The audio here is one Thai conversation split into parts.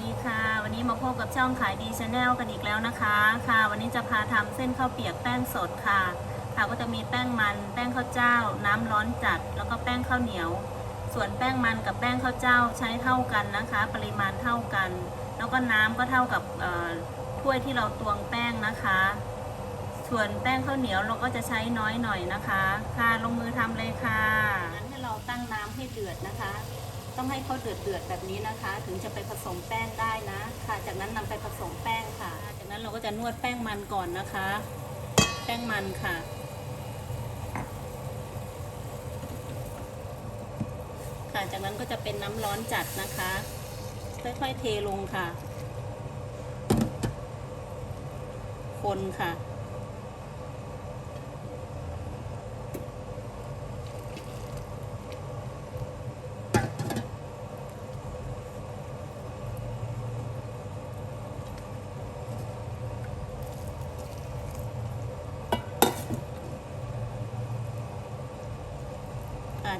ดีค่ะ วันนี้มาพบกับช่องขายดีชาแนลกันอีกแล้วนะคะ ค่ะ วันนี้จะพาทำเส้นข้าวเปียกแป้งสดค่ะ ค่ะก็จะมีแป้งมัน แป้งข้าวเจ้า น้ำร้อนจัด แล้วก็แป้งข้าวเหนียว ส่วนแป้งมันกับแป้งข้าวเจ้าใช้เท่ากันนะคะ ปริมาณเท่ากัน แล้วก็น้ำก็เท่ากับถ้วยที่เราตวงแป้งนะคะ ส่วนแป้งข้าวเหนียวเราก็จะใช้น้อยหน่อยนะคะ ค่ะลงมือทำเลยค่ะงั้นให้เราตั้งน้ำให้เดือดนะคะ ต้องให้เขาเดือดเดือดๆแบบนี้นะคะ ถึงจะไปผสมแป้งได้นะค่ะ จากนั้นนำไปผสมแป้งค่ะ จากนั้นเราก็จะนวดแป้งมันก่อนนะคะ แป้งมันค่ะค่ะจากนั้นก็จะเป็นน้ำร้อนจัดนะคะ ค่อยๆเทลงค่ะ คนค่ะ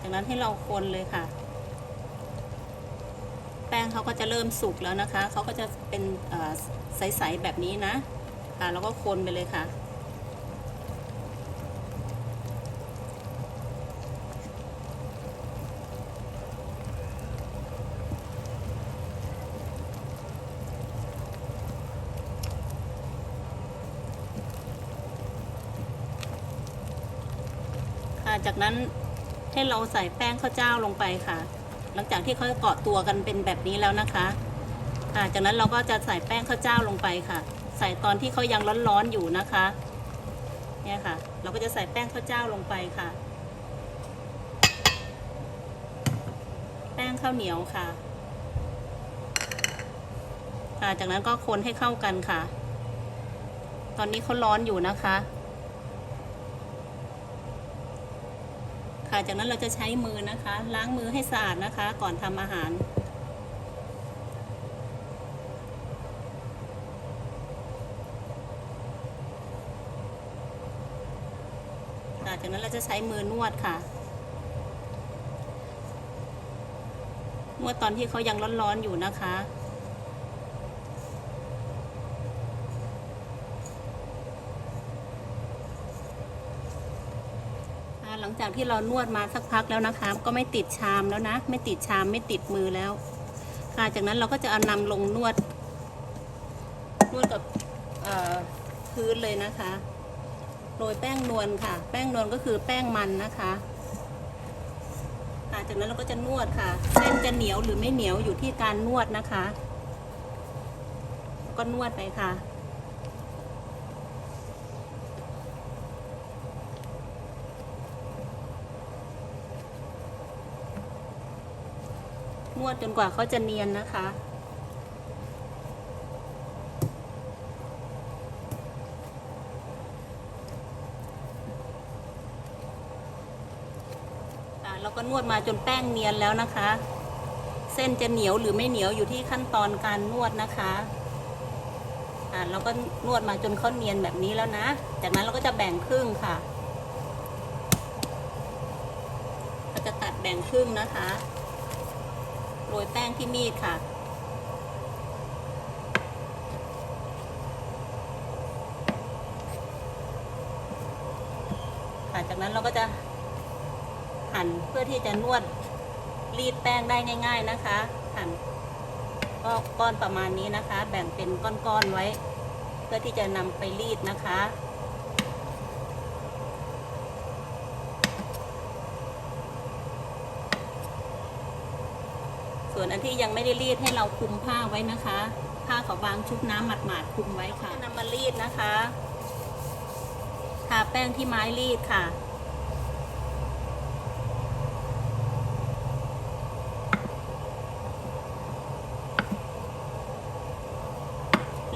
จากนั้นให้เราคนเลยค่ะ แป้งเขาก็จะเริ่มสุกแล้วนะคะเขาก็จะเป็นใสๆแบบนี้นะค่ะแล้วก็คนไปเลยค่ะ ค่ะจากนั้น ให้เราใส่แป้งข้าวเจ้าลงไปค่ะ หลังจากที่เขาเกาะตัวกันเป็นแบบนี้แล้วนะคะค่ะจากนั้นเราก็จะใส่แป้งข้าวเจ้าลงไปค่ะ ใส่ตอนที่เขายังร้อนๆอยู่นะคะเนี่ยค่ะ เราก็จะใส่แป้งข้าวเจ้าลงไปค่ะ แป้งข้าวเหนียวค่ะค่ะจากนั้นก็คนให้เข้ากันค่ะ ตอนนี้เขาร้อนอยู่นะคะ ค่ะจากนั้นเราจะใช้มือนะคะ ล้างมือให้สะอาดนะคะ ก่อนทำอาหารค่ะจากนั้นเราจะใช้มือนวดค่ะ นวดตอนที่เขายังร้อนๆอยู่นะคะ ค่ะหลัง จากที่เรานวดมาสักพักแล้วนะคะ ก็ไม่ติดชามแล้วนะ ไม่ติดชามไม่ติดมือแล้ว ค่ะจากนั้นเราก็จะเอานำลงนวด นวดกับพื้นเลยนะคะโรยแป้งนวลค่ะ แป้งนวลก็คือแป้งมันนะคะค่ะจากนั้นเราก็จะนวดค่ะ เส้นจะเหนียวหรือไม่เหนียวอยู่ที่การนวดนะคะ ก็นวดไปค่ะ นวดจนกว่าเขาจะเนียนนะคะ เราก็นวดมาจนแป้งเนียนแล้วนะคะ เส้นจะเหนียวหรือไม่เหนียวอยู่ที่ขั้นตอนการนวดนะคะอ่าเราก็นวดมาจนเขาเนียนแบบนี้แล้วนะ จากนั้นเราก็จะแบ่งครึ่งค่ะ เราจะตัดแบ่งครึ่งนะคะ โรยแป้งที่มีดค่ะ ค่ะ จากนั้นเราก็จะหั่นเพื่อที่จะนวดรีดแป้งได้ง่าย ๆนะคะ หั่นก็ก้อนประมาณนี้นะคะ แบ่งเป็นก้อนๆไว้ เพื่อที่จะนำไปรีดนะคะ ส่วนอันที่ยังไม่ได้รีดให้เราคลุมผ้าไว้นะคะ ผ้าขาวบางชุบน้ำหมาดๆคลุมไว้ค่ะนำมารีดนะคะทาแป้งที่ไม้รีดค่ะ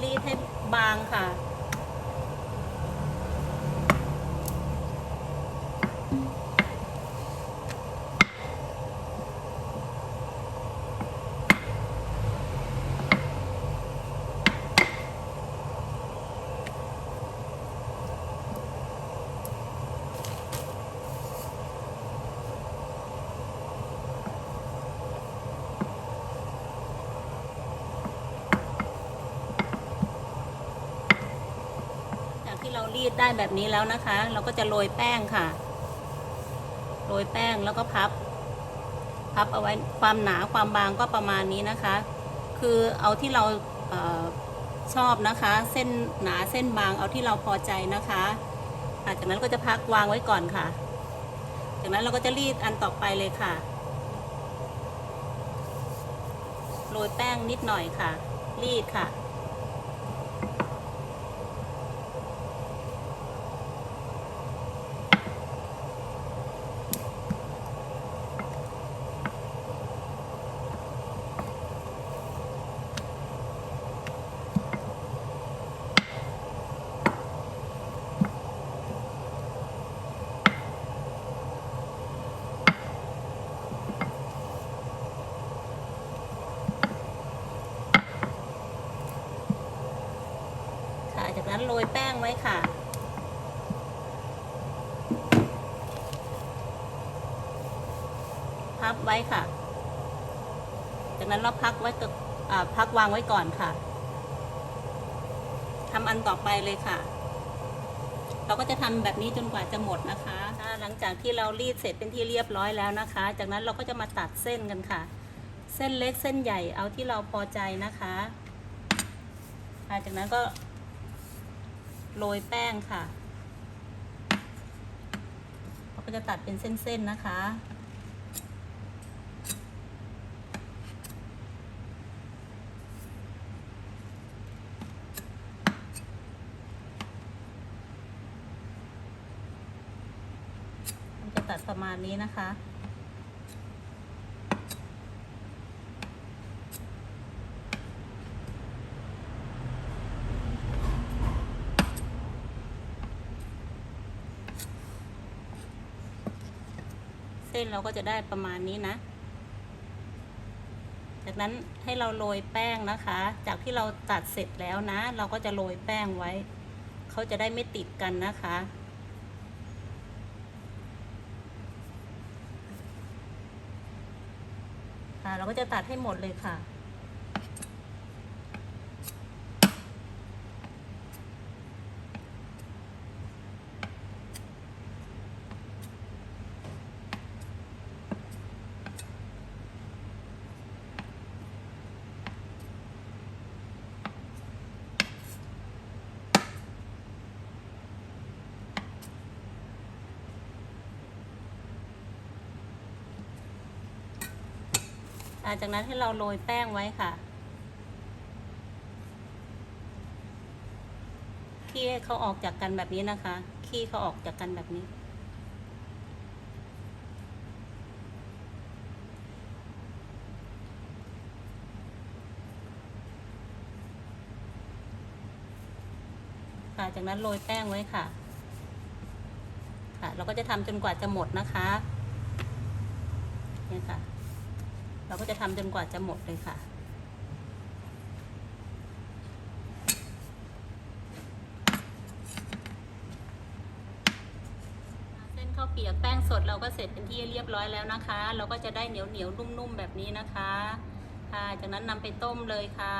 รีดให้บางค่ะ ค เรีดได้แบบนี้แล้วนะคะ เราก็จะโรยแป้งค่ะ โรยแป้งแล้วก็พับ พับเอาไว้ความหนาความบางก็ประมาณนี้นะคะ คือเอาที่เราเออชอบนะคะ เส้นหนาเส้นบางเอาที่เราพอใจนะคะจากนั้นก็จะพักวางไว้ก่อนค่ะ จากนั้นเราก็จะรีดอันต่อไปเลยค่ะโรยแป้งนิดหน่อยค่ะ รีดค่ะ จากนั้นโรยแป้ง ไว้ค่ะ พับไว้ค่ะ จากนั้นเราพักไว้กับพักวางไว้ก่อนค่ะทำอันต่อไปเลยค่ะ เราก็จะทำแบบนี้จนกว่าจะหมดนะคะถ้าหลังจากที่เรารีดเสร็จเป็นที่เรียบร้อยแล้วนะคะ จากนั้นเราก็จะมาตัดเส้นกันค่ะ เส้นเล็กเส้นใหญ่เอาที่เราพอใจนะคะะจากนั้นก็ โรยแป้งค่ะเราก็จะตัดเป็นเส้นๆนะคะ จะตัดประมาณนี้นะคะ นเราก็จะได้ประมาณนี้นะ จากนั้นให้เราโรยแป้งนะคะ จากที่เราตัดเสร็จแล้วนะ เราก็จะโรยแป้งไว้ เขาจะได้ไม่ติดกันนะคะค่ะเราก็จะตัดให้หมดเลยค่ะ ลังจากนั้นให้เราโรยแป้งไว้ค่ะขี้ให้เขาออกจากกันแบบนี้นะคะขี้เขาออกจากกันแบบนี้ ค่ะจากนั้นโรยแป้งไว้ค่ะ ค่ะ เราก็จะทำจนกว่าจะหมดนะคะเนี่ยค่ะ เราก็จะทำจนกว่าจะหมดเลยค่ะ เส้นข้าวเปียกแป้งสดเราก็เสร็จเป็นที่เรียบร้อยแล้วนะคะ เราก็จะได้เหนียวเหนียวนุ่มๆแบบนี้นะคะ ค่ะจากนั้นนำไปต้มเลยค่ะ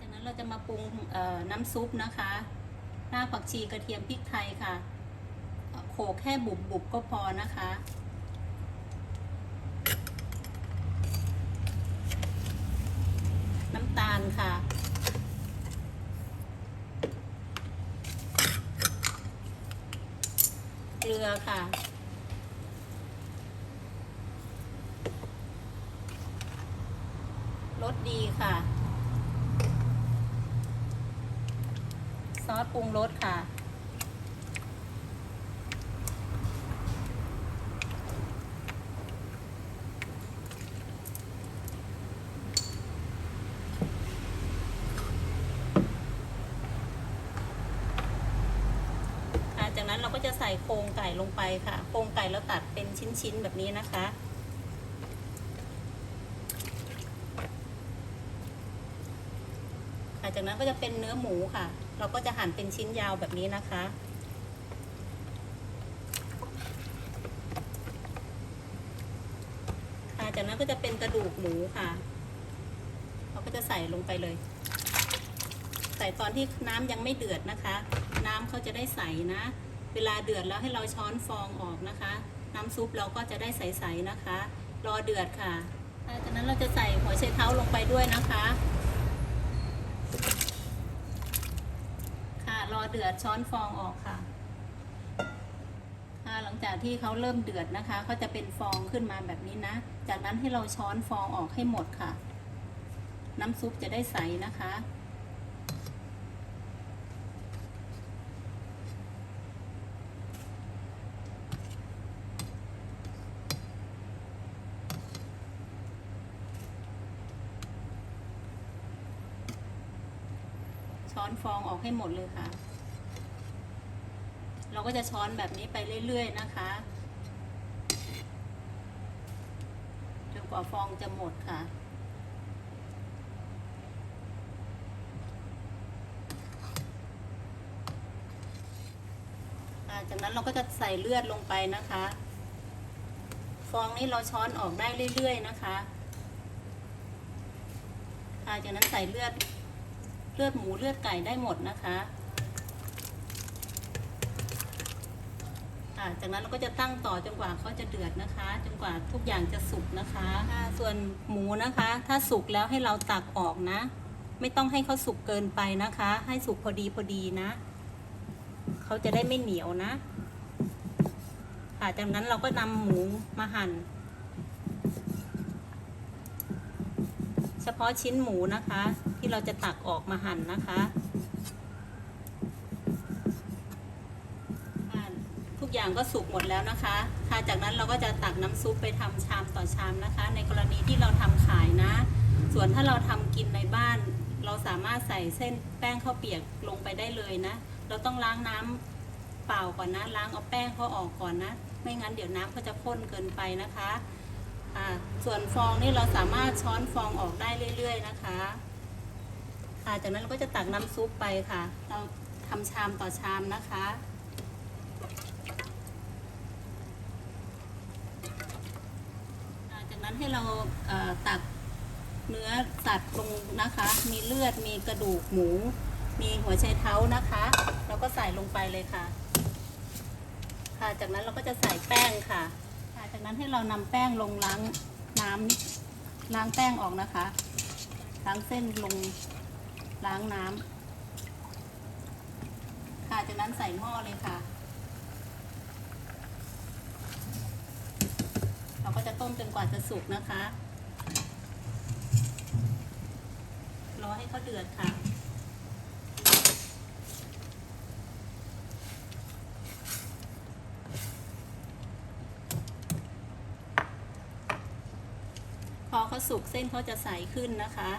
จากนั้นเราจะมาปรุงน้ำซุปนะคะรากผักชีกระเทียมพริกไทยค่ะโขลกแค่บุบๆก็พอนะคะ น้ำตาลค่ะ เกลือค่ะ รสดีค่ะ ซอสปรุงรสค่ะค่ะจากนั้นเราก็จะใส่โครงไก่ลงไปค่ะโครงไก่แล้วตัดเป็นชิ้นๆแบบนี้นะคะ ค่ะจากนั้นก็จะเป็นเนื้อหมูค่ะ เราก็จะหั่นเป็นชิ้นยาวแบบนี้นะคะค่ะจากนั้นก็จะเป็นกระดูกหมูค่ะ เราก็จะใส่ลงไปเลย ใส่ตอนที่น้ำยังไม่เดือดนะคะ น้ำเขาจะได้ใสนะ เวลาเดือดแล้วให้เราช้อนฟองออกนะคะ น้ำซุปเราก็จะได้ใสๆนะคะ รอเดือดค่ะจากนั้นเราจะใส่หัวไชเท้าลงไปด้วยนะคะ ค่ะรอเดือดช้อนฟองออกค่ะค่ะหลังจากที่เขาเริ่มเดือดนะคะเขาจะเป็นฟองขึ้นมาแบบนี้นะ จากนั้นให้เราช้อนฟองออกให้หมดค่ะ น้ำซุปจะได้ใสนะคะ ช้อนฟองออกให้หมดเลยค่ะ เราก็จะช้อนแบบนี้ไปเรื่อยๆนะคะจนกว่าฟองจะหมดค่ะจากนั้นเราก็จะใส่เลือดลงไปนะคะ ฟองนี้เราช้อนออกได้เรื่อยๆนะคะค่ะจากนั้นใส่เลือด เลือดหมูเลือดไก่ได้หมดนะคะค่ะจากนั้นเราก็จะตั้งต่อจนกว่าเขาจะเดือดนะคะ จนกว่าทุกอย่างจะสุกนะคะค่ะส่วนหมูนะคะ ถ้าสุกแล้วให้เราตักออกนะ ไม่ต้องให้เขาสุกเกินไปนะคะ ให้สุกพอดีพอดีนะเขาจะได้ไม่เหนียวนะค่ะจากนั้นเราก็นำหมูมาหั่น เฉพาะชิ้นหมูนะคะ ที่เราจะตักออกมาหั่นนะคะทุกอย่างก็สุกหมดแล้วนะคะค่ะจากนั้นเราก็จะตักน้ำซุปไปทำชามต่อชามนะคะ ในกรณีที่เราทำขายนะ ส่วนถ้าเราทำกินในบ้าน เราสามารถใส่เส้นแป้งข้าวเปียกลงไปได้เลยนะ เราต้องล้างน้ำเปล่าก่อนนะ ล้างเอาแป้งเขาออกก่อนนะ ไม่งั้นเดี๋ยวน้ำเขาจะข้นเกินไปนะคะ ส่วนฟองนี่เราสามารถช้อนฟองออกได้เรื่อย ๆ นะคะค่ะจากนั้นเราก็จะตักน้ำซุปไปค่ะ เราทำชามต่อชามนะคะจากนั้นให้เราตักเนื้อสัตว์ลงนะคะ มีเลือด มีกระดูกหมู มีหัวไชเท้านะคะ เราก็ใส่ลงไปเลยค่ะ ค่ะ จากนั้นเราก็จะใส่แป้งค่ะ จากนั้นให้เรานำแป้งลงล้างน้ำนิดล้างแป้งออกนะคะล้างเส้นลงล้างน้ำค่ะจากนั้นใส่หม้อเลยค่ะ เราก็จะต้มจนกว่าจะสุกนะคะ รอให้เขาเดือดค่ะ พอเขาสุกเส้นเขาจะใสขึ้นนะคะ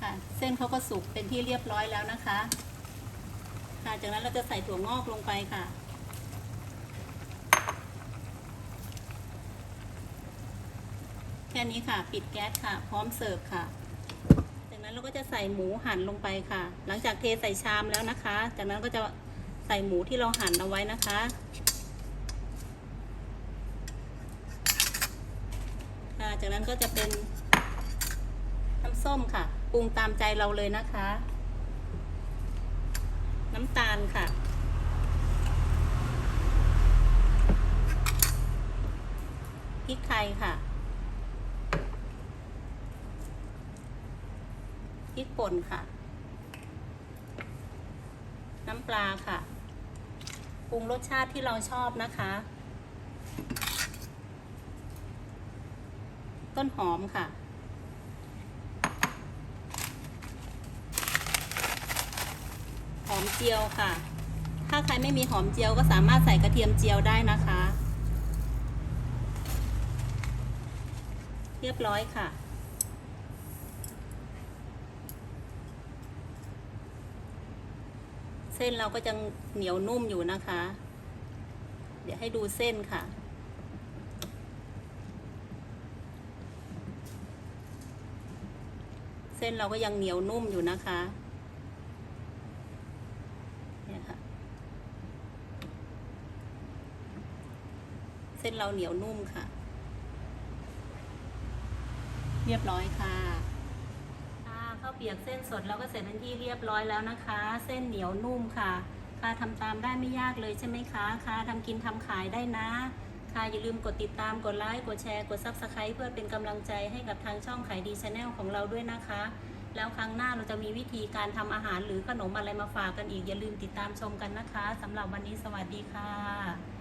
ค่ะเส้นเขาก็สุกเป็นที่เรียบร้อยแล้วนะคะ ค่ะจากนั้นเราจะใส่ถั่วงอกลงไปค่ะแค่นี้ค่ะ ปิดแก๊สค่ะ พร้อมเสิร์ฟค่ะ จากนั้นเราก็จะใส่หมูหั่นลงไปค่ะ หลังจากเทใส่ชามแล้วนะคะ จากนั้นก็จะใส่หมูที่เราหั่นเอาไว้นะคะ ค่ะ จากนั้นก็จะเป็นน้ำส้มค่ะ ปรุงตามใจเราเลยนะคะ น้ำตาลค่ะ พริกไทยค่ะ พริกป่นค่ะ น้ำปลาค่ะ ปรุงรสชาติที่เราชอบนะคะ ต้นหอมค่ะ หอมเจียวค่ะ ถ้าใครไม่มีหอมเจียวก็สามารถใส่กระเทียมเจียวได้นะคะ เรียบร้อยค่ะเส้นเราก็จะเหนียวนุ่มอยู่นะคะ เดี๋ยวให้ดูเส้นค่ะ ส้นเราก็ยังเหนียวนุ่มอยู่นะคะเนี่ยค่ะเส้นเราเหนียวนุ่มค่ะ เรียบร้อยค่ะค่ะข้าวเปียกเส้นสดแล้วก็เสร็จเป็นที่เรียบร้อยแล้วนะคะ เส้นเหนียวนุ่มค่ะค่ะทำตามได้ไม่ยากเลยใช่ไหมคะค่ะทำกินทำขายได้นะ อย่าลืมกดติดตามกดไลค์กดแชร์กด Subscribe เพื่อเป็นกำลังใจให้กับทางช่องขายดีชาแนลของเราด้วยนะคะ แล้วครั้งหน้าเราจะมีวิธีการทำอาหารหรือขนมอะไรมาฝากกันอีก อย่าลืมติดตามชมกันนะคะสำหรับวันนี้สวัสดีค่ะ